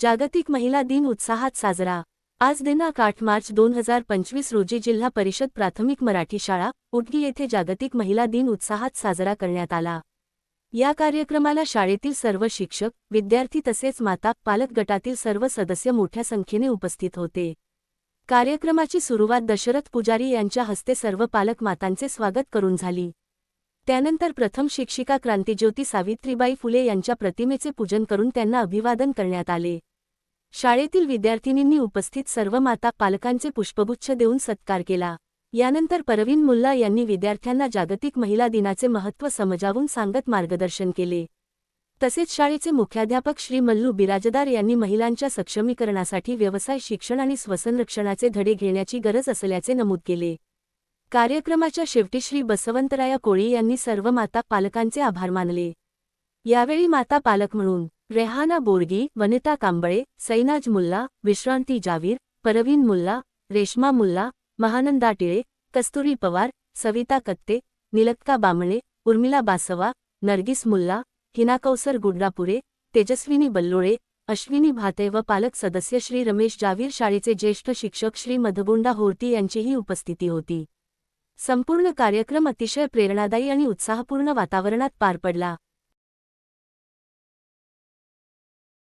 जागतिक महिला दिन उत्साहात साजरा. आज दिनांक आठ मार्च दोन हजार पंचवीस रोजी जिल्हा परिषद प्राथमिक मराठी शाळा उडगी येथे जागतिक महिला दिन उत्साहात साजरा करण्यात आला. या कार्यक्रमाला शाळेतील सर्व शिक्षक विद्यार्थी तसेच माता पालक गटातील सर्व सदस्य मोठ्या संख्येने उपस्थित होते. कार्यक्रमाची सुरुवात दशरथ पुजारी यांच्या हस्ते सर्व पालक मातांचे स्वागत करून झाली. त्यानंतर प्रथम शिक्षिका क्रांतिज्योती सावित्रीबाई फुले यांच्या प्रतिमेचे पूजन करून त्यांना अभिवादन करण्यात आले. शाळेतील विद्यार्थिनींनी उपस्थित सर्व माता पालकांचे पुष्पगुच्छ देऊन सत्कार केला. यानंतर परवीन मुल्ला यांनी विद्यार्थ्यांना जागतिक महिला दिनाचे महत्त्व समजावून सांगत मार्गदर्शन केले. तसेच शाळेचे मुख्याध्यापक श्री मल्लू बिराजदार यांनी महिलांच्या सक्षमीकरणासाठी व्यवसाय शिक्षण आणि स्वसंरक्षणाचे धडे घेण्याची गरज असल्याचे नमूद केले. कार्यक्रमाच्या शेवटी श्री बसवंतराया कोळी यांनी सर्व माता पालकांचे आभार मानले. यावेळी माता पालक म्हणून रेहाना बोरगी वनिता कांबळे सैनाज मुल्ला विश्रांती जावीर परवीन मुल्ला रेश्मा मुल्ला महानंदा टिळे कस्तुरी पवार सविता कत्ते निलक्का बामणे उर्मिला बासवा नर्गिस मुल्ला हिनाकौसर गुड्रापुरे तेजस्विनी बल्लोळे अश्विनी भाते व पालक सदस्य श्री रमेश जावीर शाळेचे ज्येष्ठ शिक्षक श्री मधगुंडा होर्ती यांचीही उपस्थिती होती. संपूर्ण कार्यक्रम अतिशय प्रेरणादायी आणि उत्साहपूर्ण वातावरणात पार पडला.